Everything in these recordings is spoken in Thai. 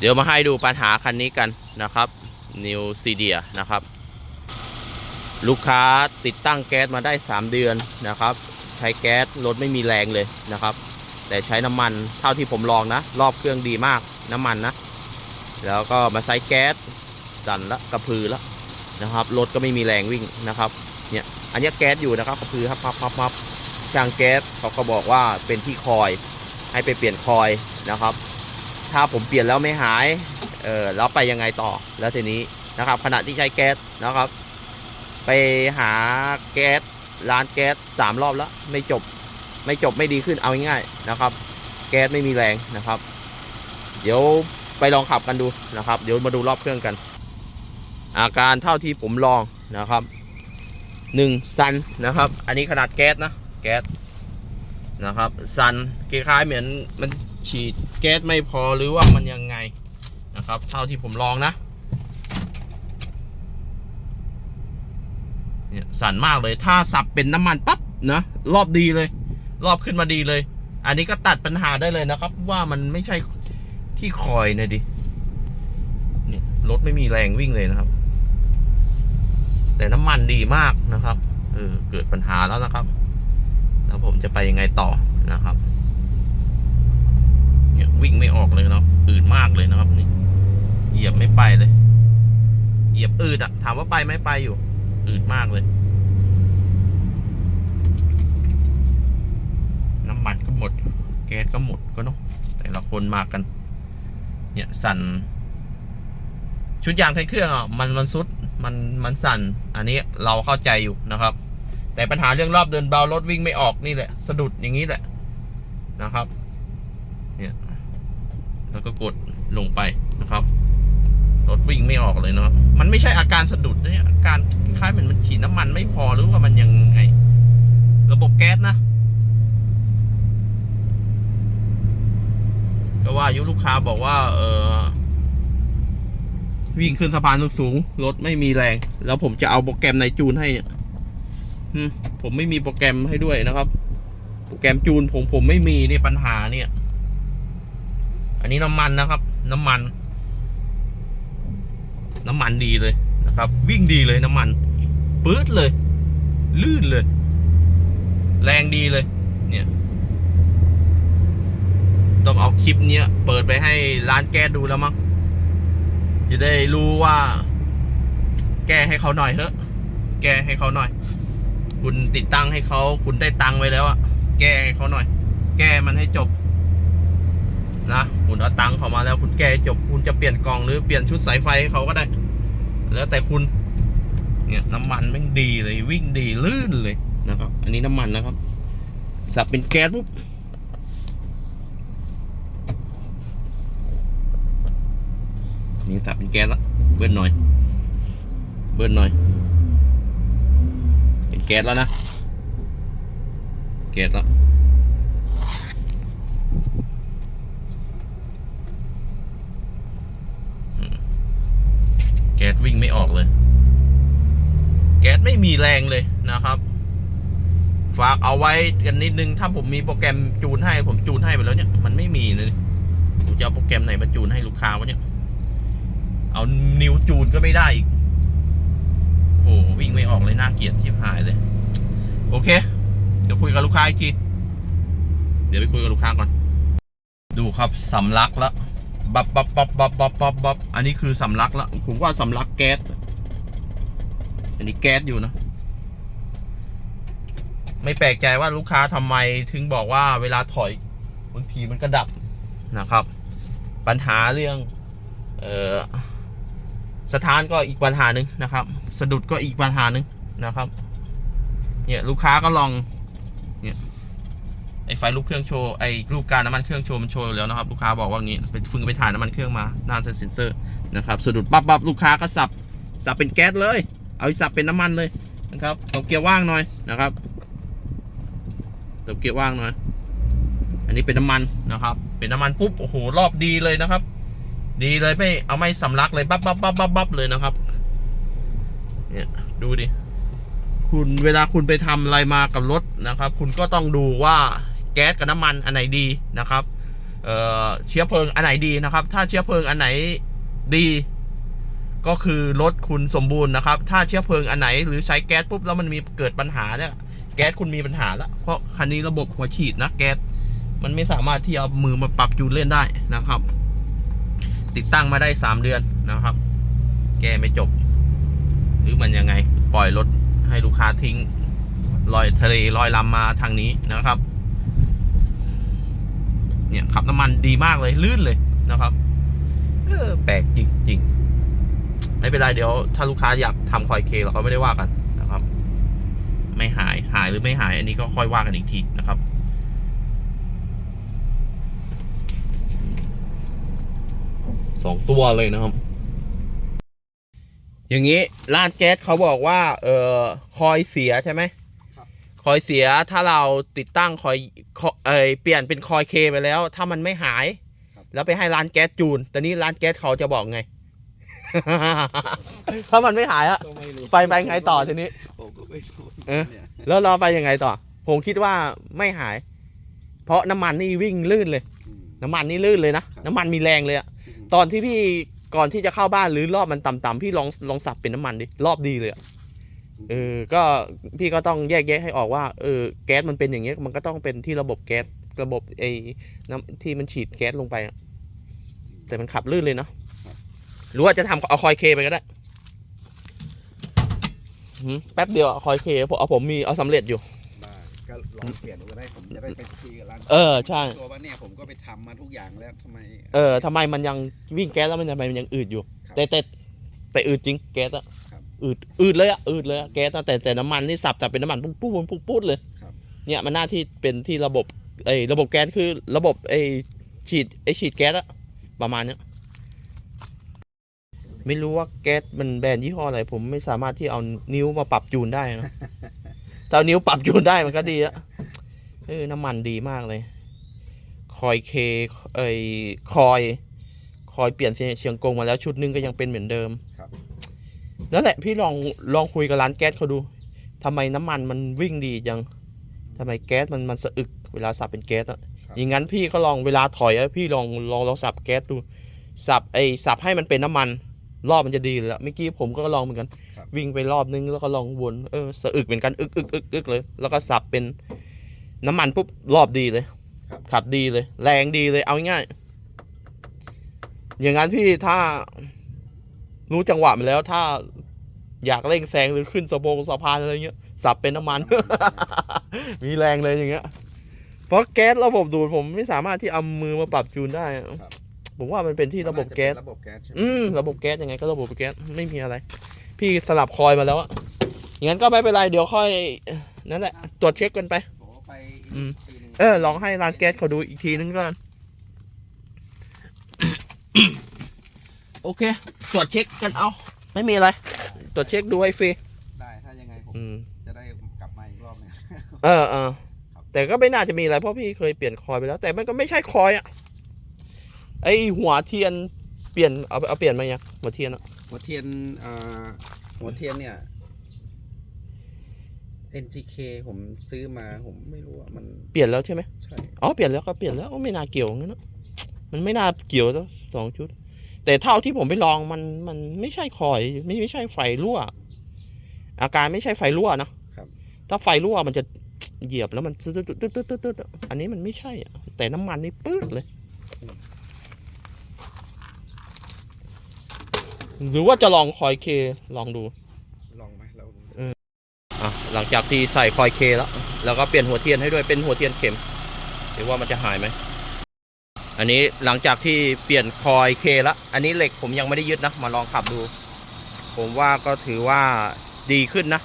เดี๋ยวมาให้ดูปัญหาคันนี้กันนะครับ New c d ียนะครับ ลูกค้าติดตั้งแก๊สมาได้ 3 เดือนนะครับ ใช้แก๊สรถไม่มีแรงเลยนะครับ แต่ใช้น้ำมันเท่าที่ผมลองนะ รอบเครื่องดีมากน้ำมันนะ แล้วก็มาใช้แก๊สสั่นละกระพือละนะครับรถก็ไม่มีแรงวิ่งนะครับเนี่ยอันนี้แก๊สอยู่นะครับกระพือครับพับพับพับช่างแก๊สเขาก็บอกว่าเป็นที่คอยให้ไปเปลี่ยนคอยนะครับ ถ้าผมเปลี่ยนแล้วไม่หาย เออแล้วไปยังไงต่อแล้วทีนี้นะครับ ขณะที่ใช้แก๊สนะครับ ไปหาแก๊สร้านแก๊สสามรอบแล้วไม่จบไม่จบไม่ดีขึ้นเอาง่ายๆนะครับ แก๊สไม่มีแรงนะครับ เดี๋ยวไปลองขับกันดูนะครับ เดี๋ยวมาดูรอบเครื่องกัน อาการเท่าที่ผมลองนะครับหนึ่งซันนะครับ อันนี้ขนาดแก๊สนะแก๊สนะครับซันคล้ายๆเหมือนมัน ฉีดแก๊สไม่พอหรือว่ามันยังไงนะครับ เท่าที่ผมลองนะเนี่ยสั่นมากเลยถ้าสับเป็นน้ำมันปั๊บนะรอบดีเลย รอบขึ้นมาดีเลย อันนี้ก็ตัดปัญหาได้เลยนะครับ ว่ามันไม่ใช่ที่คอยนะดิเนี่ยรถไม่มีแรงวิ่งเลยนะครับ แต่น้ำมันดีมากนะครับเออเกิดปัญหาแล้วนะครับ แล้วผมจะไปยังไงต่อนะครับ เนี่ยวิ่งไม่ออกเลยเนาะอืดมากเลยนะครับนี่เหยียบไม่ไปเลย เหยียบอืดอะถามว่าไปไหมไปอยู่ อืดมากเลย น้ำมันก็หมด แก๊สก็หมดก็เนาะแต่ละคนมากัน เนี่ยสั่น ชุดยางท้ายเครื่องอะมันมันซุดมันมันสั่น อันนี้เราเข้าใจอยู่นะครับ แต่ปัญหาเรื่องรอบเดินเบารถวิ่งไม่ออกนี่แหละ สะดุดอย่างนี้แหละนะครับ แล้วก็กดลงไปนะครับ รถวิ่งไม่ออกเลยเนาะมันไม่ใช่อาการสะดุดนะเนี่ยอาการคล้ายๆเหมือนมันฉีดน้ำมันไม่พอหรือว่ามันยังไง ระบบแก๊สนะก็ว่าอายุลูกค้าบอกว่า เออวิ่งขึ้นสะพานสูงๆรถไม่มีแรง แล้วผมจะเอาโปรแกรมในจูนให้เนี่ยผมไม่มีโปรแกรมให้ด้วยนะครับ โปรแกรมจูนผมผมไม่มีเนี่ยปัญหาเนี่ย อันนี้น้ำมันนะครับ น้ำมัน น้ำมันดีเลยนะครับ วิ่งดีเลยน้ำมันปื๊ดเลย ลื่นเลย แรงดีเลย เนี่ย ต้องเอาคลิปเนี้ย เปิดไปให้ร้านแก้ดูแล้วมั้งจะได้รู้ว่า แก้ให้เขาหน่อยเถอะ แก้ให้เขาหน่อย คุณติดตั้งให้เขา คุณได้ตังไว้แล้วอะแก้ให้เขาหน่อย แก้มันให้จบ นะคุณเอาตังค์เขามาแล้วคุณแก้จบคุณจะเปลี่ยนกล่องหรือเปลี่ยนชุดสายไฟให้เขาก็ได้ แล้วแต่คุณเนี่ยน้ำมันแม่งดีเลยวิ่งดีลื่นเลยนะครับ อันนี้น้ำมันนะครับ สับเป็นแก๊สปุ๊บนี่สับเป็นแก๊สละเบิ้ลหน่อย เบิ้ลหน่อย เป็นแก๊สแล้วนะแก๊สแล้วอืมแก๊ส วิ่งไม่ออกเลย แก๊สไม่มีแรงเลยนะครับ ฝากเอาไว้กันนิดนึง ถ้าผมมีโปรแกรมจูนให้ ผมจูนให้ไปแล้วเนี่ย มันไม่มีเลยผมจะเอาโปรแกรมไหนมาจูนให้ลูกค้าวะเนี่ย เอานิวจูนก็ไม่ได้อีกโอ้วิ่งไม่ออกเลยน่าเกลียดที่หายเลย โอเค เดี๋ยวคุยกับลูกค้าอีกที เดี๋ยวไปคุยกับลูกค้าก่อน ดูครับสำลักแล้ว บับบับบับบับบับบับบับอันนี้คือสำลักแล้วผมว่าสำลักแก๊ส อันนี้แก๊สอยู่นะ ไม่แปลกใจว่าลูกค้าทำไมถึงบอกว่าเวลาถอยบางทีมันก็ดับนะครับ ปัญหาเรื่อง เออสถานก็อีกปัญหาหนึ่งนะครับ สะดุดก็อีกปัญหาหนึ่งนะครับ เนี่ยลูกค้าก็ลอง ไอไฟลูกเครื่องโชว์ไอลูกการน้ำมันเครื่องโชว์มันโชว์แล้วนะครับลูกค้าบอกว่างี้เป็นฟึ่งไปถ่ายน้ำมันเครื่องมาหน้าเซนเซอร์นะครับสะดุดปั๊บปั๊บลูกค้าก็สับสับเป็นแก๊สเลย เอาสับเป็นน้ำมันเลยนะครับตบเกียร์ว่างหน่อยนะครับตบเกียร์ว่างหน่อย อันนี้เป็นน้ำมันนะครับ เป็นน้ำมันปุ๊บโอ้โหรอบดีเลยนะครับ ดีเลยไม่เอาไม่สำลักเลยปั๊บปั๊บปั๊บปั๊บปั๊บเลยนะครับเนี่ยดูดิคุณเวลาคุณไปทำอะไรมากับรถนะครับ คุณก็ต้องดูว่า แก๊สกับน้ำมันอันไหนดีนะครับเอ่อเชื้อเพลิงอันไหนดีนะครับ ถ้าเชื้อเพลิงอันไหนดี ก็คือรถคุณสมบูรณ์นะครับ ถ้าเชื้อเพลิงอันไหนหรือใช้แก๊สปุ๊บแล้วมันมีเกิดปัญหาเนี่ยแก๊สคุณมีปัญหาแล้วเพราะคันนี้ระบบหัวฉีดนะแก๊สมันไม่สามารถที่เอามือมาปรับจูนเล่นได้นะครับ ติดตั้งมาได้สามเดือนนะครับ แก้ไม่จบ หรือมันยังไง ปล่อยรถให้ลูกค้าทิ้งลอยทะเลลอยลำมาทางนี้นะครับ เนี่ยขับน้ำมันดีมากเลยลื่นเลยนะครับเออแปลกจริงๆไม่เป็นไรเดี๋ยวถ้าลูกค้าอยากทำคอยเคเราก็ไม่ได้ว่ากันนะครับ ไม่หายหายหรือไม่หายอันนี้ก็ค่อยว่ากันอีกทีนะครับสองตัวเลยนะครับ อย่างนี้ร้านแก๊สเขาบอกว่า เออคอยเสียใช่ไหม ครับคอยเสียถ้าเราติดตั้งคอยคอยเอยเปลี่ยนเป็นคอยเคไปแล้ว ถ้ามันไม่หาย แล้วไปให้ร้านแก๊สจูนแต่นี้ร้านแก๊สเขาจะบอกไง ถ้ามันไม่หายอะก็ไม่รู้ไปไปไงต่อทีนี้ผมก็ไม่รู้เออเนี่ยแล้วเราไปยังไงต่อ ผมคิดว่าไม่หาย เพราะน้ำมันนี่วิ่งลื่นเลยอืมน้ำมันนี่ลื่นเลยนะครับน้ำมันมีแรงเลยอะตอนที่พี่ก่อนที่จะเข้าบ้านหรือรอบมันต่ำๆพี่ลองลองสับเป็นน้ำมันดิรอบดีเลยอะ เออก็พี่ก็ต้องแยกแยะให้ออกว่าเออแก๊สมันเป็นอย่างเงี้ยมันก็ต้องเป็นที่ระบบแก๊สระบบไอ้น้ำที่มันฉีดแก๊สลงไปอะแต่มันขับลื่นเลยเนาะหรือว่าจะทำเอาคอยเคไปก็ได้หืมแป๊บเดียวอะคอยเคผมเอาผมมีเอาสำเร็จอยู่ ได้ก็ลองเปลี่ยนดูก็ได้ผมจะได้ไปคุยกับร้านเออใช่ ชัวร์ว่าเนี่ยผมก็ไปทำมาทุกอย่างแล้วทำไมเออทำไมมันยังวิ่งแก๊สแล้วมันทำไมมันยังอืดอยู่ ครับ แต่แต่แต่อืดจริงแก๊สอะครับ อืดอืดเลยอะอืดเลยอะแก๊สอะแต่แต่น้ำมันนี่สับแต่เป็นน้ำมันปุ๊บปุ๊บปุ๊บปุ๊บเลยครับ เนี่ยมันหน้าที่เป็นที่ระบบไอ้ระบบแก๊สคือระบบไอ้ฉีดไอ้ฉีดแก๊สอะประมาณเนี้ยไม่รู้ว่าแก๊สมันแบรนด์ยี่ห้ออะไร ผมไม่สามารถที่เอานิ้วมาปรับจูนได้นะ ถ้าเอานิ้วปรับจูนได้มันก็ดีอะเออน้ำมันดีมากเลย คอยเคไอ้คอย คอยเปลี่ยนเชียงกงมาแล้วชุดหนึงก็ยังเป็นเหมือนเดิมครับ นั่นแหละพี่ลองลองคุยกับร้านแก๊สเขาดูทำไมน้ำมันมันวิ่งดีจังทำไมแก๊สมันมันสะอึกเวลาสับเป็นแก๊สอะอย่างนั้นพี่ก็ลองเวลาถอยอะพี่ลองลองลองสับแก๊สดู สับไอ้สับให้มันเป็นน้ำมัน รอบมันจะดีเลยละเมื่อกี้ผมก็ลองเหมือนกันครับวิ่งไปรอบนึงแล้วก็ลองวนเออสะอึกเหมือนกันอึกอึกอึกอึกเลย แล้วก็สับเป็นน้ำมันปุ๊บรอบดีเลยครับขับดีเลย แรงดีเลยเอาง่ายๆอย่างนั้นพี่ถ้ารู้จังหวะมันแล้วถ้า อยากเร่งแซงหรือขึ้นสะโพงสะพานอะไรเงี้ยสับเป็นน้ำมัน มีแรงเลยอย่างเงี้ยเพราะแก๊สระบบดูดผมไม่สามารถที่เอามือมาปรับจูนได้อะผมว่ามันเป็นที่ระบบแก๊ส ระบบแก๊สใช่ไหมอืมระบบแก๊สยังไงก็ระบบแก๊สไม่มีอะไร พี่สลับคอยมาแล้วอะอย่างนั้นก็ไม่เป็นไรเดี๋ยวค่อยนั่นแหละ ตรวจเช็คกันไป ผมก็ไปอืมทีหนึ่งเออลองให้ร้านแก๊สเขาดูอีกทีนึงก็แล้วกันโอเค ตรวจเช็คกันเอา ไม่มีอะไร ตรวจเช็คดูให้ฟรีได้ถ้ายังไงผมอืมจะได้กลับมาอีกรอบหนึง เออเออครับแต่ก็ไม่น่าจะมีอะไรเพราะพี่เคยเปลี่ยนคอยไปแล้ว แต่มันก็ไม่ใช่คอยอะไอหัวเทียนเปลี่ยนเอาเอาเปลี่ยนมายังหัวเทียนอะหัวเทียนอ่าหัวเทียนเนี่ย NGK ผมซื้อมาผมไม่รู้ว่ามันเปลี่ยนแล้วใช่ไหม ใช่ อ๋อเปลี่ยนแล้วก็เปลี่ยนแล้วไม่น่าเกี่ยวงั้นนะมันไม่น่าเกี่ยวแล้วสองชุด แต่เท่าที่ผมไปลองมันมันไม่ใช่คอยไม่ไม่ใช่ไฟรั่ว อาการไม่ใช่ไฟรั่วนะครับ ถ้าไฟรั่วมันจะเหยียบแล้วมันตึ๊ดตึ๊ดตึ๊ดตึ๊ดตึ๊ดตึ๊ดอันนี้มันไม่ใช่อะแต่น้ำมันนี่ปึ๊กเลย หรือว่าจะลองคอยเคลองดูลองไหมเราอะหลังจากที่ใส่คอยเคแล้ว แล้วก็เปลี่ยนหัวเทียนให้ด้วยเป็นหัวเทียนเข็มเดี๋ยวว่ามันจะหายไหม อันนี้หลังจากที่เปลี่ยนคอยเคแล้วอันนี้เหล็กผมยังไม่ได้ยึดนะ มาลองขับดู ผมว่าก็ถือว่าดีขึ้นนะ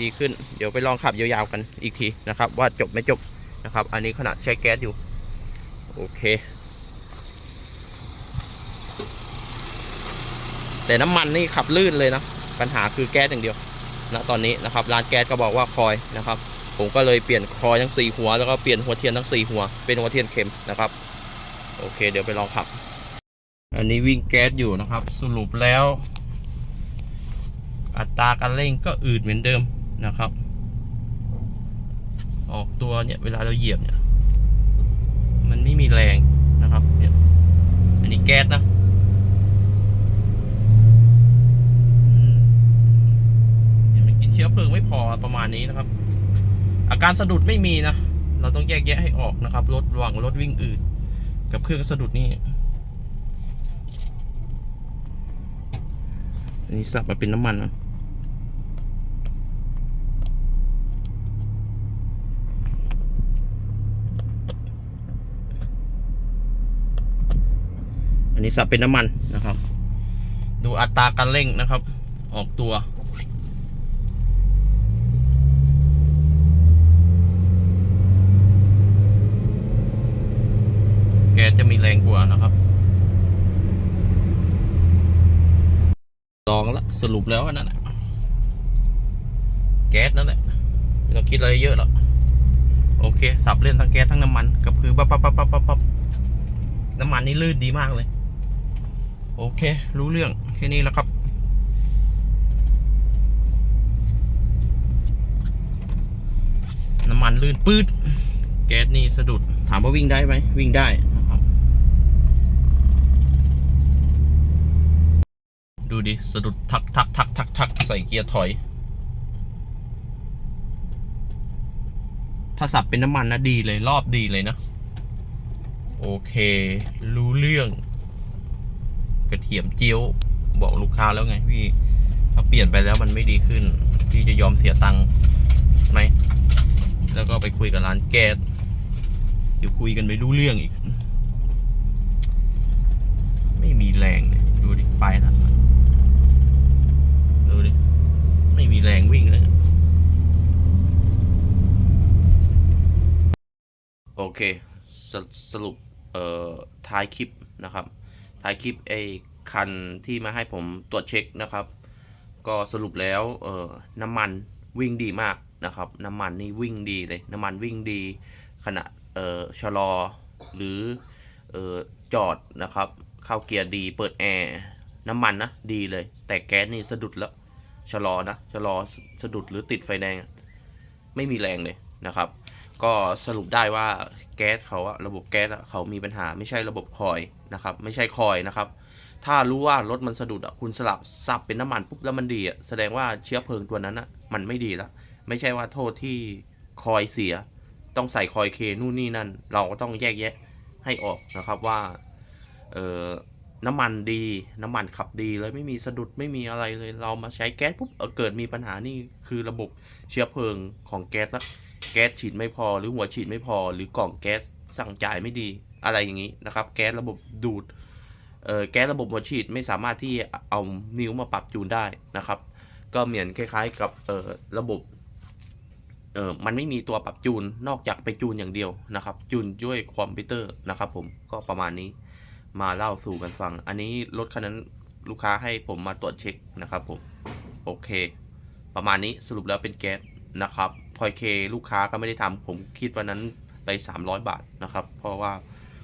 ดีขึ้น เดี๋ยวไปลองขับยาวๆกันอีกทีนะครับ ว่าจบไม่จบนะครับ อันนี้ขณะใช้แก๊สอยู่ โอเค แต่น้ำมันนี่ขับลื่นเลยนะ ปัญหาคือแก๊สอย่างเดียวณตอนนี้นะครับร้านแก๊สก็บอกว่าคอยนะครับ ผมก็เลยเปลี่ยนคอยทั้งสี่หัว แล้วก็เปลี่ยนหัวเทียนทั้งสี่หัว เป็นหัวเทียนเข็มนะครับ โอเค เดี๋ยวไปลองขับ อันนี้วิ่งแก๊สอยู่นะครับ สรุปแล้ว อัตราการเร่งก็อืดเหมือนเดิมนะครับ ออกตัวเนี่ยเวลาเราเหยียบเนี่ย มันไม่มีแรงนะครับอันนี้แก๊สนะมันกินเชื้อเพลิงไม่พอประมาณนี้นะครับ อาการสะดุดไม่มีนะ เราต้องแยกแยะให้ออกนะครับ รถหว่างรถวิ่งอื่น กับเครื่องสะดุดนี่อันนี้สับมาเป็นน้ำมันนะอันนี้สับเป็นน้ำมันนะครับ ดูอัตราการเร่งนะครับ ออกตัว แกส จะมีแรงกว่านะครับลองแล้วสรุปแล้วนั่นแหละแก๊สนั่นแหละไม่ต้องคิดอะไรเยอะหรอกโอเค สับเล่นทั้งแก๊สทั้งน้ำมันกับคือปับปั๊บปั๊บปั๊บปั๊บปั๊บน้ำมันนี่ลื่นดีมากเลย โอเค รู้เรื่องแค่นี้แล้วครับน้ำมันลื่นปื๊ดแก๊สนี่สะดุดถามว่าวิ่งได้ไหมวิ่งได้นะครับ ดูดิ สะดุดทักทักทักทักทักใส่เกียร์ถอย ถ้าสับเป็นน้ำมันนะดีเลยรอบดีเลยนะ โอเค รู้เรื่อง กระเทียมเจียวบอกลูกค้าแล้วไงพี่ ถ้าเปลี่ยนไปแล้วมันไม่ดีขึ้น พี่จะยอมเสียตังค์ไหม แล้วก็ไปคุยกับร้านแก๊สเดี๋ยวคุยกันไม่รู้เรื่องอีก ไม่มีแรงเลย ดูดิ ไปแล้ว ไม่มีแรงวิ่งเลยโอเคสสรุปเอ่อท้ายคลิปนะครับท้ายคลิปไอ้คันที่มาให้ผมตรวจเช็คนะครับ ก็สรุปแล้วเอ่อน้ำมันวิ่งดีมากนะครับน้ำมันนี่วิ่งดีเลยน้ำมันวิ่งดีขณะเอ่อชะลอหรือเอ่อจอดนะครับเข้าเกียร์ดีเปิดแอร์น้ำมันนะดีเลย แต่แก๊สนี่สะดุดแล้ว ชะลอนะชะลอสะดุดหรือติดไฟแดง ไม่มีแรงเลยนะครับ ก็สรุปได้ว่าแก๊สเขาอะระบบแก๊สเขามีปัญหาไม่ใช่ระบบคอยนะครับ ไม่ใช่คอยนะครับ ถ้ารู้ว่ารถมันสะดุดอะคุณสลับซับเป็นน้ำมันปุ๊บแล้วมันดีอะแสดงว่าเชื้อเพลิงตัวนั้นอะมันไม่ดีแล้วไม่ใช่ว่าโทษที่คอยเสีย ต้องใส่คอยเคนู่นนี่นั่น เราก็ต้องแยกแยะให้ออกนะครับว่า เออ น้ำมันดี น้ำมันขับดีเลยไม่มีสะดุดไม่มีอะไรเลย เรามาใช้แก๊สปุ๊บเเกิดมีปัญหานี่คือระบบเชื้อเพลิงของแก๊สละแก๊สฉีดไม่พอหรือหัวฉีดไม่พอ หรือกล่องแก๊สสั่งจ่ายไม่ดีอะไรอย่างนี้นะครับ แก๊สระบบดูดเอ่อแก๊สระบบหัวฉีดไม่สามารถที่เอานิ้วมาปรับจูนได้นะครับ ก็เหมือนคล้ายๆกับเอ่อระบบเออมันไม่มีตัวปรับจูนนอกจากไปจูนอย่างเดียวนะครับ จูนด้วยคอมพิวเตอร์นะครับผมก็ประมาณนี้ มาเล่าสู่กันฟัง อันนี้รถคันนั้นลูกค้าให้ผมมาตรวจเช็คนะครับผม โอเค ประมาณนี้สรุปแล้วเป็นแก๊สนะครับพอยเคลูกค้าก็ไม่ได้ทำผมคิดวันนั้นไป 300 บาทนะครับ เพราะว่า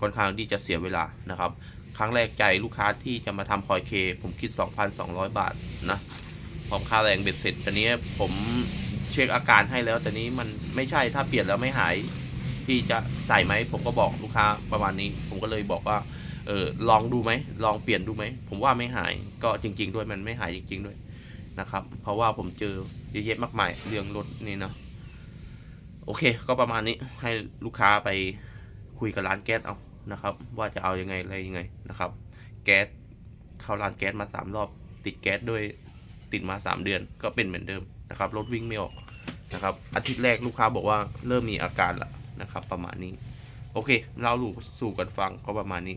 ค่อนข้างที่จะเสียเวลานะครับ ครั้งแรกใจลูกค้าที่จะมาทำพอยเคผมคิด 2,200 บาทนะพร้อมค่าแรงเบ็ดเสร็จตอนนี้ผมเช็คอาการให้แล้วแต่นี้มันไม่ใช่ถ้าเปลี่ยนแล้วไม่หาย พี่จะใส่ไหมผมก็บอกลูกค้าประมาณนี้ ผมก็เลยบอกว่า เออลองดูไหมลองเปลี่ยนดูไหมผมว่าไม่หายก็จริง ๆ ด้วยมันไม่หายจริง ๆ ด้วยนะครับ เพราะว่าผมเจอเยอะแยะมากมายเรื่องรถนี่เนาะโอเค ก็ประมาณนี้ให้ลูกค้าไปคุยกับร้านแก๊สเอานะครับ ว่าจะเอายังไงอะไรยังไงนะครับ แก๊สเข้าร้านแก๊สมาสามรอบ ติดแก๊สด้วยติดมาสามเดือนก็เป็นเหมือนเดิมนะครับรถวิ่งไม่ออกนะครับอาทิตย์แรกลูกค้าบอกว่าเริ่มมีอาการละนะครับ ประมาณนี้ โอเค เราลูกสู่กันฟังก็ประมาณนี้